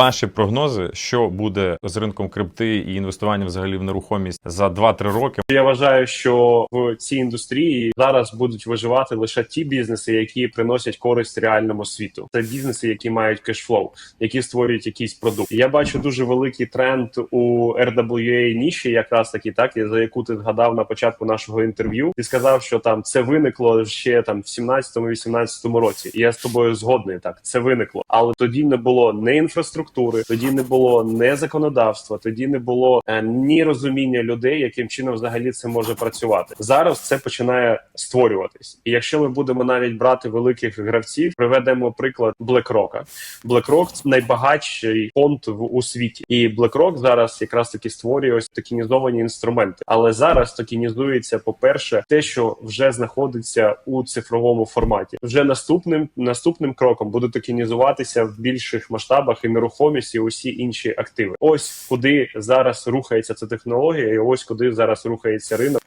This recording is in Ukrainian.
Ваші прогнози, що буде з ринком крипти і інвестуванням взагалі в нерухомість за 2-3 роки. Я вважаю, що в цій індустрії зараз будуть виживати лише ті бізнеси, які приносять користь реальному світу. Це бізнеси, які мають кешфлоу, які створюють якийсь продукт. Я бачу дуже великий тренд у RWA ніші, якраз таки так, за яку ти згадав на початку нашого інтерв'ю. Ти сказав, що там це виникло ще там в 17-18 році. Я з тобою згодний. Так, це виникло, але тоді не було не інфраструктури, тоді не було не законодавства, тоді не було е, ні розуміння людей, яким чином взагалі це може працювати. Зараз це починає створюватись. І якщо ми будемо навіть брати великих гравців, приведемо приклад BlackRock. BlackRock – найбагатший фонд в у світі, і BlackRock зараз якраз таки створює ось токенізовані інструменти. Але зараз токенізується, по-перше, те, що вже знаходиться у цифровому форматі. Вже наступним наступним кроком буде токенізуватися в більших масштабах і нерухомість, і усі інші активи. Ось куди зараз рухається ця технологія, і ось куди зараз рухається ринок.